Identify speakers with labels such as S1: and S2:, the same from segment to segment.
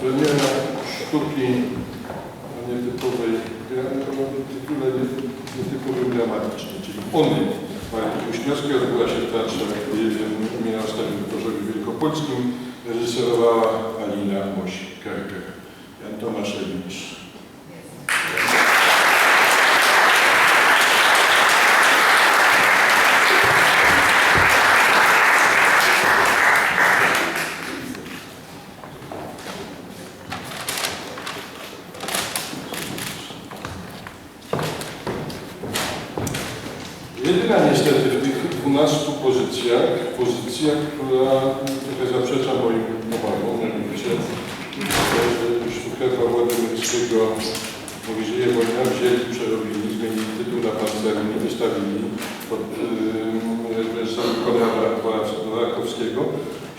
S1: Premiera sztuki nietypowej, o tytule nie- nietypowym dramatycznym, czyli Ony Marty Kuśniowskiej odbyła się w Teatrze imienia Ostatnim Dworzowi Wielkopolskim. Reżyserowała Alina Moś-Kerker. Jan Tomaszewicz. Jedyna niestety w tych 12 pozycjach, pozycja, która trochę zaprzecza moim obawom, mianowicie sztukę Pawła Dymyckiego mówi, że je wojna wzięli, przerobili, zmienili tytuł na pancerny, wystawili pod yy, reżyserem Konrada.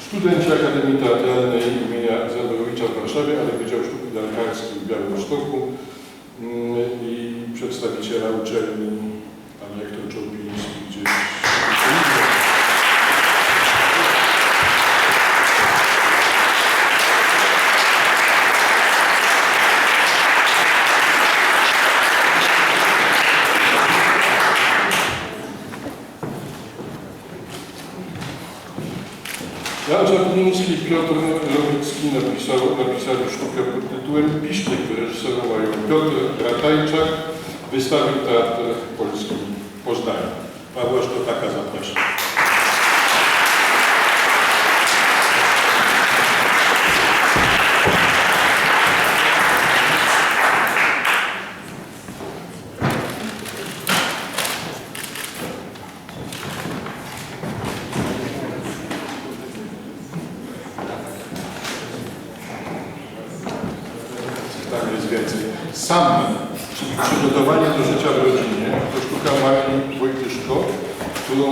S1: Studenci Akademii Teatralnej imienia Zaborowicza w Warszawie, ale Wydział Sztuki Dalkarskiej w Białymstoku yy, i przedstawiciela uczelni pan rektor Czołbiński gdzieś. Jan Czarniński i Piotr Nowicki napisał, napisali sztukę pod tytułem Piszczyk, wyreżyserował ją Piotr Ratajczak, wystawił Teatr Polski w Poznaniu. Pawła Sztotaka zapraszam. Tam jest więcej. Sam, przygotowanie do życia w rodzinie, to sztuka Marii Wojtyszko, którą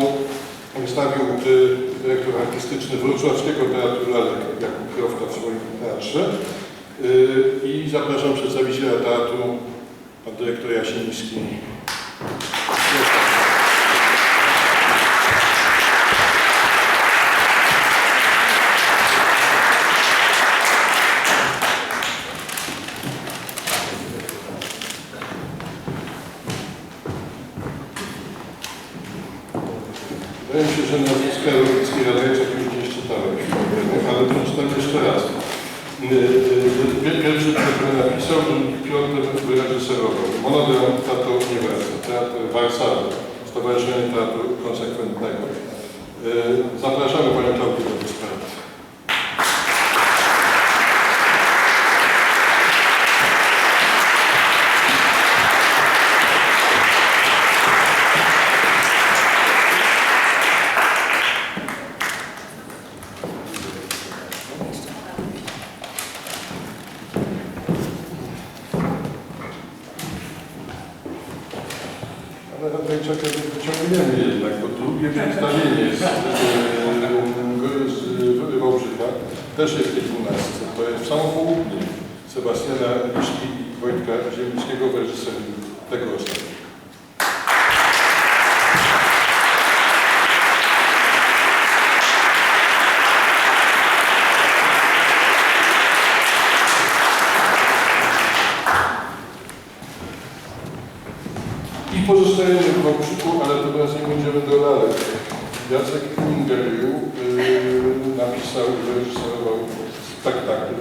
S1: wystawił y, dyrektor artystyczny Wrocławskiego Teatru Lalek Jakub Krofta w swoim teatrze. Y, I zapraszam przedstawiciela teatru, pan dyrektor Jasiński. Wydaje mi się, że nazwiska Rowickiej Radajczak już gdzieś czytałem, ale przeczytam jeszcze raz. Y, y, y, Pierwszy który napisał, Piotr wyreżyserował. Monodram Teatru wraca. Teatr Warszawy. Stowarzyszenie Teatru Konsekwentnego. Y, Zapraszamy Panią Klaudię do Radajczaka nie wyciągniemy jednak, bo drugie przedstawienie jest z Wałbrzycha też jest w tej dwunastce. To jest w samo południe Sebastiana Liszki i Wojtka Ziemnickiego w reżyserii tego ostatniego. Pozostajemy w Wałbrzychu, ale teraz nie będziemy do lalek. Jacek Ingeriu yy, napisał i wyreżyserował spektakl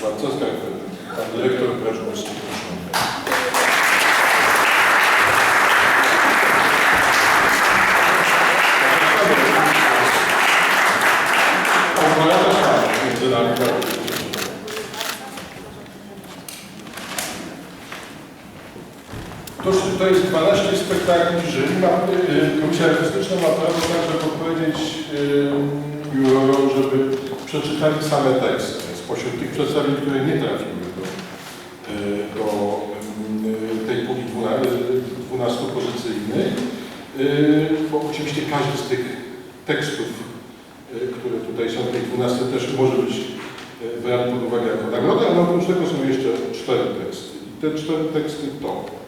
S1: Władca Skarpety. Pan dyrektor Brażmowski. Opowiada Pan między nami. To, to jest 12 spektakli, jeżeli ma, y, Komisja Artystyczna ma prawo także podpowiedzieć y, jurorom, żeby przeczytali same teksty. Spośród tych przedstawień, które nie trafiły do, y, do y, tej puli 12 pozycyjnych, y, bo oczywiście każdy z tych tekstów, y, które tutaj są tej 12 też może być y, brany pod uwagę jako nagroda, ale oprócz tego są jeszcze cztery teksty. I te cztery teksty to